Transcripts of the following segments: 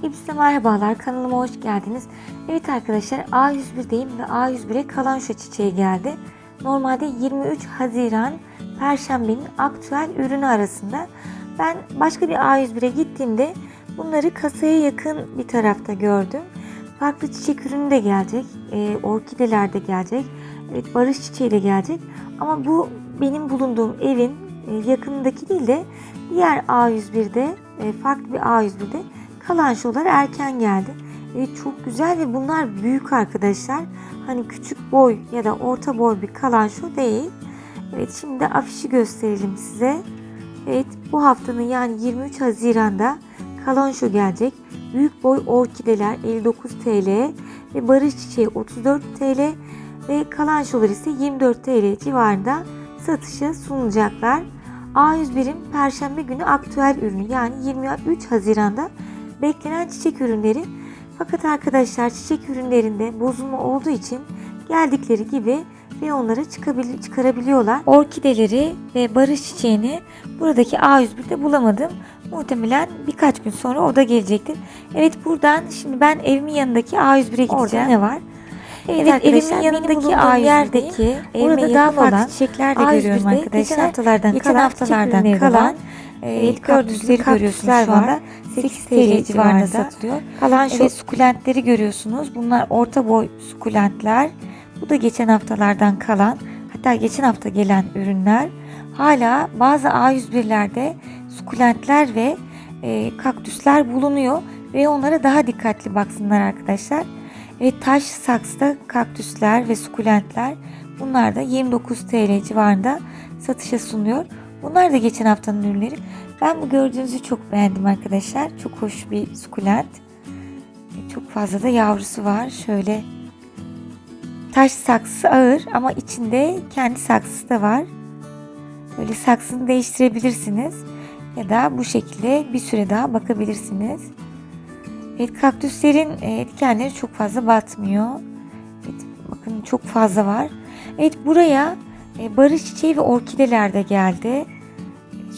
Hepinize merhabalar kanalıma hoş geldiniz. Evet arkadaşlar A101'deyim ve A101'e kalanşo çiçeği geldi. Normalde 23 Haziran Perşembenin aktüel ürünü arasında. Ben başka bir A101'e gittiğimde bunları kasaya yakın bir tarafta gördüm. Farklı çiçek ürünü de gelecek. E, orkideler de gelecek. Evet barış çiçeği de gelecek. Ama bu benim bulunduğum evin e, yakınındaki değil de diğer A101'de e, farklı bir A101'de kalanşolar erken geldi. Evet çok güzel ve bunlar büyük arkadaşlar. Hani küçük boy ya da orta boy bir kalanşo değil. Evet şimdi afişi gösterelim size. Evet bu haftanın yani 23 Haziran'da kalanşo gelecek. Büyük boy orkideler 59 TL ve barış çiçeği 34 TL ve kalanşolar ise 24 TL civarında satışa sunulacaklar. A101'in Perşembe günü aktüel ürünü yani 23 Haziran'da beklenen çiçek ürünleri. Fakat arkadaşlar çiçek ürünlerinde bozulma olduğu için geldikleri gibi ve onlara çıkabil- çıkarabiliyorlar. Orkideleri ve barış çiçeğini buradaki A101'de bulamadım. Muhtemelen birkaç gün sonra o da gelecektir. Evet buradan şimdi ben evimin yanındaki A101'e gideceğim. Orada ne var? Evet, Evet, evimin yanındaki A101'deki yerdeki, burada evime daha farklı olan çiçekler de A101'de görüyorum arkadaşlar. geçen haftalardan geçen kalan haftalardan çiçek kalan kalan Evet, kaktüsleri görüyorsunuz şu anda 8 8 TL civarında satılıyor. Kalan şu sukulentleri görüyorsunuz. Bunlar orta boy sukulentler. Bu da geçen haftalardan kalan hatta geçen hafta gelen ürünler. Hala bazı A101'lerde sukulentler ve e, kaktüsler bulunuyor ve onlara daha dikkatli baksınlar arkadaşlar. Evet taş saksıda kaktüsler ve sukulentler bunlar da 29 TL civarında satışa sunuyor. Bunlar da geçen haftanın ürünleri. Ben bu gördüğünüzü çok beğendim arkadaşlar. Çok hoş bir sukulent. Çok fazla da yavrusu var. Şöyle taş saksısı ağır ama içinde kendi saksısı da var. Böyle saksını değiştirebilirsiniz. Ya da bu şekilde bir süre daha bakabilirsiniz. Evet kaktüslerin e, dikenleri çok fazla batmıyor. Evet, bakın çok fazla var. Evet buraya e, barış çiçeği ve orkideler de geldi.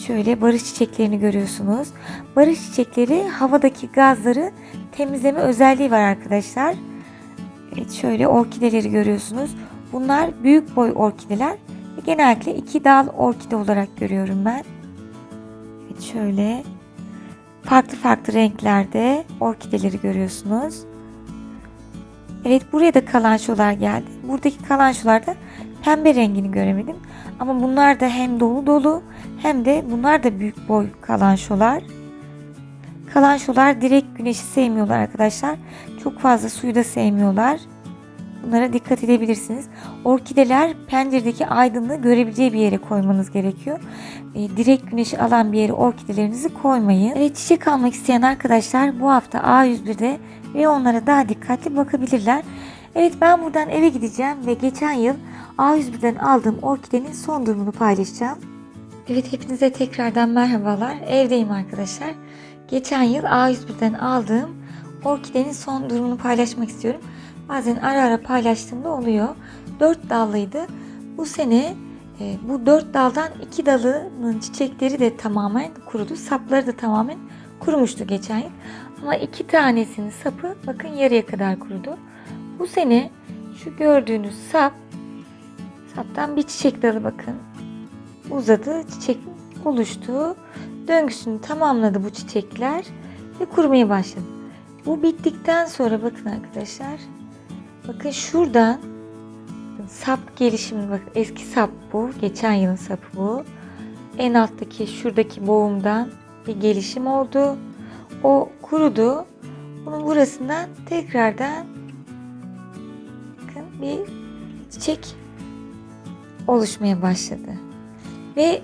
Şöyle barış çiçeklerini görüyorsunuz. Barış çiçekleri havadaki gazları temizleme özelliği var arkadaşlar. Evet şöyle orkideleri görüyorsunuz. Bunlar büyük boy orkideler. Ve genellikle iki dal orkide olarak görüyorum ben. Evet şöyle farklı farklı renklerde orkideleri görüyorsunuz. Evet buraya da kalançolar geldi. Buradaki kalançolarda pembe rengini göremedim. Ama bunlar da hem dolu dolu hem de bunlar da büyük boy kalançolar. Kalançolar direkt güneşi sevmiyorlar arkadaşlar. Çok fazla suyu da sevmiyorlar. Bunlara dikkat edebilirsiniz. Orkideler penceredeki aydınlığı görebileceği bir yere koymanız gerekiyor. E, direkt güneşi alan bir yere orkidelerinizi koymayın. Evet çiçek almak isteyen arkadaşlar bu hafta A101'de ve onlara daha dikkatli bakabilirler. Evet ben buradan eve gideceğim ve geçen yıl A101'den aldığım orkidenin son durumunu paylaşacağım. Evet hepinize tekrardan merhabalar. Evdeyim arkadaşlar. Geçen yıl A101'den aldığım orkidenin son durumunu paylaşmak istiyorum. Bazen ara ara paylaştığımda oluyor. 4 dallıydı. Bu sene e, bu 4 daldan 2 dalının çiçekleri de tamamen kurudu. Sapları da tamamen kurumuştu geçen yıl. Ama iki tanesinin sapı bakın yarıya kadar kurudu. Bu sene şu gördüğünüz sap saptan bir çiçek dalı bakın uzadı. Çiçek oluştu. Döngüsünü tamamladı bu çiçekler ve kurumaya başladı. Bu bittikten sonra bakın arkadaşlar. Bakın şuradan sap gelişimi bakın eski sap bu. Geçen yılın sapı bu. En alttaki şuradaki boğumdan bir gelişim oldu. O kurudu. Bunun burasından tekrardan bakın bir çiçek oluşmaya başladı. Ve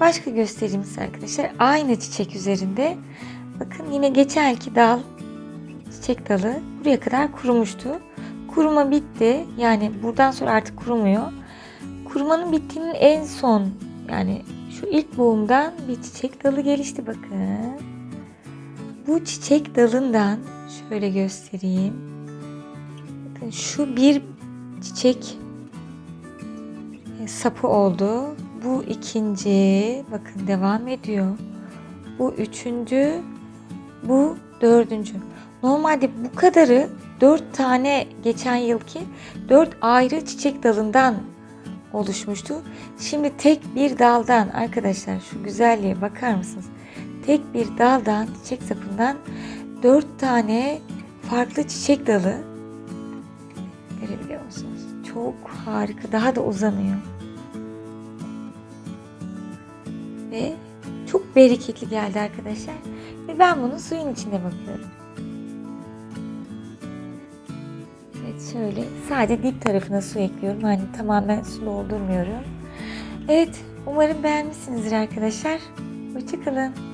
başka göstereyim arkadaşlar. Aynı çiçek üzerinde. Bakın yine geçen iki dal çiçek dalı buraya kadar kurumuştu. Kuruma bitti. Yani buradan sonra artık kurumuyor. Kurumanın bittiğinin en son yani şu ilk boğumdan bir çiçek dalı gelişti bakın. Bu çiçek dalından şöyle göstereyim. Bakın şu bir çiçek sapı oldu. Bu ikinci. Bakın devam ediyor. Bu üçüncü. Bu dördüncü. Normalde bu kadarı dört tane geçen yılki dört ayrı çiçek dalından oluşmuştu. Şimdi tek bir daldan arkadaşlar şu güzelliğe bakar mısınız? Tek bir daldan çiçek sapından dört tane farklı çiçek dalı görebiliyor musunuz? Çok harika. Daha da uzanıyor. Ve çok bereketli geldi arkadaşlar. Ve ben bunun suyun içinde bakıyorum. Evet şöyle sadece dip tarafına su ekliyorum. Hani tamamen su doldurmuyorum. Evet umarım beğenmişsinizdir arkadaşlar. Hoşçakalın.